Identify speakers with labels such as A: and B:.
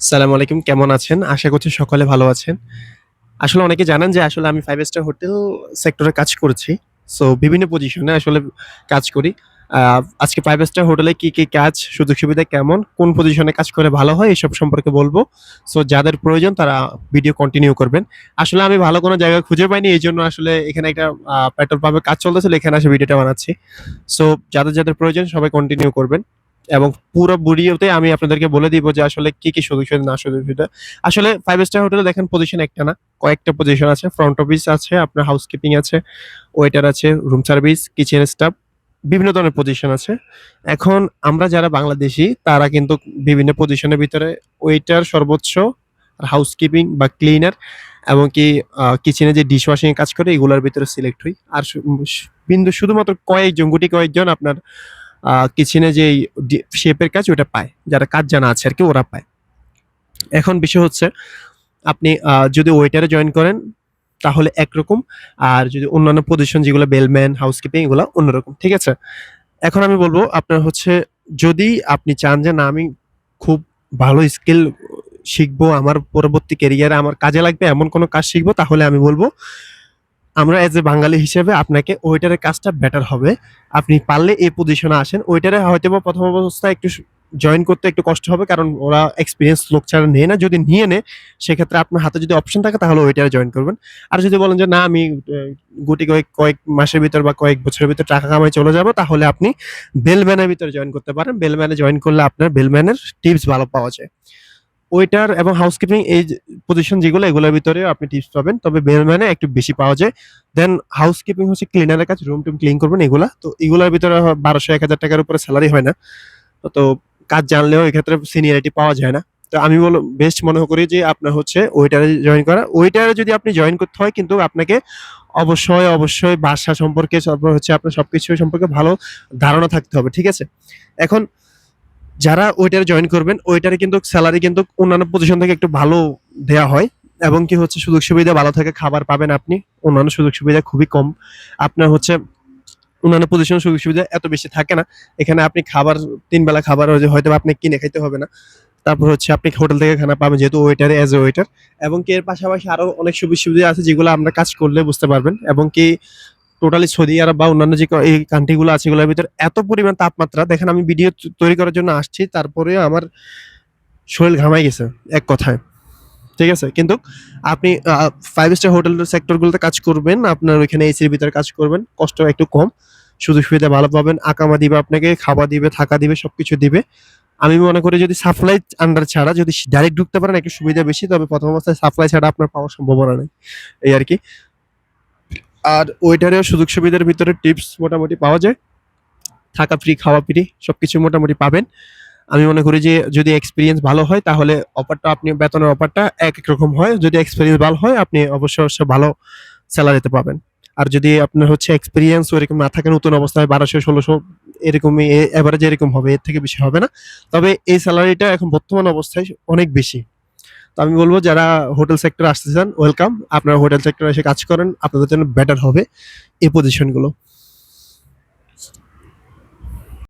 A: সালাম আলাইকুম, কেমন আছেন? আশা করছি সকলে ভালো আছেন। আসলে অনেকে জানেন যে আসলে আমি ফাইভ স্টার হোটেল সেক্টরে কাজ করছি। সো বিভিন্ন পজিশনে আসলে কাজ করি। আজকে ফাইভ স্টার হোটেলে কি কি কাজ, সুযোগ সুবিধা কেমন, কোন পজিশনে কাজ করে ভালো হয় এইসব সম্পর্কে বলব। সো যাদের প্রয়োজন তারা ভিডিও কন্টিনিউ করবেন। আসলে আমি ভালো কোনো জায়গা খুঁজে পাইনি, এই জন্য আসলে এখানে একটা পেট্রোল পাম্পে কাজ চলতেছিল, এখানে এসে ভিডিওটা বানাচ্ছি। সো যাদের যাদের প্রয়োজন সবাই কন্টিনিউ করবেন। এবং পুরো ভিডিওতে আমি আপনাদেরকে বলে দিব যে আসলে কি কি সুযোগ সুবিধা না সুযোগ সুবিধা আসলে ফাইভ স্টার হোটেলে দেখেন পজিশন একটা না, কয়েকটা পজিশন আছে ফ্রন্ট অফিস আছে, আপনার হাউসকিপিং আছে ওয়েটার আছে রুম সার্ভিস কিচেন স্টাফ বিভিন্ন ধরনের পজিশন আছে। এখন আমরা যারা বাংলাদেশি, তারা কিন্তু বিভিন্ন পজিশনের ভিতরে ওয়েটার সর্বোচ্চ হাউসকিপিং বা ক্লিনার এবং কি কিচেনে যে ডিশ ওয়াশিং কাজ করে, এগুলোর ভিতরে সিলেক্ট হই। আর বিন্দু শুধুমাত্র কয়েকজন, গুটি কয়েকজন আপনার কিচেনে যে শেপের কাজ, ওটা পায়। যারা কাজ জানা আছে আর কি ওরা পায়। এখন বিষয় হচ্ছে, আপনি যদি ওয়েটারে জয়েন করেন, তাহলে একরকম। আর যদি অন্যান্য পজিশন যেগুলো বেলম্যান হাউসকিপিং এগুলো অন্যরকম, ঠিক আছে? এখন আমি বলব, আপনার হচ্ছে, যদি আপনি চান যে, না, আমি খুব ভালো স্কিল শিখব, আমার পরবর্তী ক্যারিয়ারে আমার কাজে লাগবে, এমন কোনো কাজ শিখব, তাহলে আমি বলব আমরা এজ এ বাঙালি হিসেবে আপনাকে ওয়েটারের কাজটা বেটার হবে। আপনি পারলে এই পজিশনে আসেন। ওয়েটারে হয়তো বা প্রথম অবস্থায় একটু জয়েন করতে একটু কষ্ট হবে, কারণ ওরা এক্সপিরিয়েন্স লোক ছাড়া নেয় না। যদি নিয়ে নেয়, সেক্ষেত্রে আপনার হাতে যদি অপশন থাকে, তাহলে ওইটারে জয়েন করবেন। আর যদি বলেন যে, না, আমি গুটি কয়েক কয়েক মাসের ভিতর বা কয়েক বছরের ভিতর টাকা কামাই চলে যাব, তাহলে আপনি বেলম্যানের ভিতরে জয়েন করতে পারেন। বেলম্যানে জয়েন করলে আপনার বেলম্যানের টিপস ভালো পাওয়া যায়। ওয়েটার এবং হাউসকিপিং, এই পজিশন যেগুলো, এগুলোর ভিতরে আপনি টিপস পাবেন। তবে বেলম্যানে একটু বেশি পাওয়া যায়। দেন হাউসকিপিং হচ্ছে ক্লিনারের কাজ রুম টুম ক্লিন করবেন এগুলা। তো এগুলোর ভিতরে বারোশো, এক হাজার টাকার উপরে স্যালারি হয় না। তো- কাজ জানলেও এক্ষেত্রে সিনিয়রিটি পাওয়া যায় না। তো আমি বলো বেস্ট মনে করি যে আপনার হচ্ছে ওয়েটারে জয়েন করা। ওয়েটারে যদি আপনি জয়েন করতে হয় কিন্তু আপনাকে অবশ্যই অবশ্যই ভাষা সম্পর্কে হচ্ছে আপনার সবকিছু সম্পর্কে ভালো ধারণা থাকতে হবে, ঠিক আছে? এখন যারা ওইটারে জয়েন করবেন, ওইটারে কিন্তু স্যালারি কিন্তু অন্যান্য পজিশন থেকে একটু ভালো দেয়া হয় এবং কি হচ্ছে, সুযোগ সুবিধা ভালো থাকে, খাবার পাবেন আপনি। অন্যান্য সুযোগ সুবিধা খুবই কম। আপনার হচ্ছে অন্যান্য পজিশন সুযোগ সুবিধা এত বেশি থাকে না। এখানে আপনি খাবার, তিন বেলা খাবার হয়তো আপনি কিনে খাইতে হবে না। তারপর হচ্ছে আপনি হোটেল থেকে খানা পাবেন, যেহেতু ওয়েটার এজ এ ওয়েটার এবং কি এর পাশাপাশি আরও অনেক সুযোগ সুবিধা আছে যেগুলো আমরা কাজ করলে বুঝতে পারবেন। এবং কি টোটালি সৌদি আরব বা অন্যান্য যে এই কান্ট্রিগুলো আছে, এগুলোর ভিতরে এত পরিমাণ তাপমাত্রা। দেখেন, আমি ভিডিও তৈরি করার জন্য আসছি, তারপরে আমার শরীর ঘামাই গেছে, এক কথায়। ঠিক আছে? কিন্তু আপনি ফাইভ স্টার হোটেল সেক্টরগুলোতে কাজ করবেন, আপনার ওইখানে এসির ভিতরে কাজ করবেন, কষ্ট একটু কম। সুযোগ সুবিধা ভালো পাবেন, আকামা দিবে আপনাকে খাবার দিবে, থাকা দিবে সব কিছু দিবে। আমি মনে করি যদি সাপ্লাই আন্ডার ছাড়া, যদি ডাইরেক্ট ঢুকতে পারেন, একটু সুবিধা বেশি, তবে প্রথম অবস্থায় সাপ্লাই ছাড়া আপনার পাওয়ার সম্ভাবনা নেই। এই আর কি। আর ওইটারেও সুযোগ সুবিধার ভিতরে টিপস মোটামুটি পাওয়া যায়। থাকা ফ্রি খাওয়া ফ্রি সবকিছু মোটামুটি পাবেন। আমি মনে করি যে যদি এক্সপিরিয়েন্স ভালো হয়, তাহলে অফারটা আপনি, বেতনের অফারটা এক এক রকম হয়। যদি এক্সপিরিয়েন্স ভালো হয়, আপনি অবশ্যই অবশ্যই ভালো স্যালারিতে পাবেন। আর যদি আপনার হচ্ছে এক্সপিরিয়েন্স ওরকম না থাকে, নতুন অবস্থায় বারোশো, ষোলোশো, এরকমই এভারেজ এরকম হবে, এর থেকে বেশি হবে না। তবে এই স্যালারিটা এখন বর্তমান অবস্থায় অনেক বেশি। তো আমি বলব, যারা হোটেল সেক্টর আসতে চান ওয়েলকাম আপনারা হোটেল সেক্টরে এসে কাজ করেন, আপনাদের জন্য বেটার হবে এই পজিশনগুলো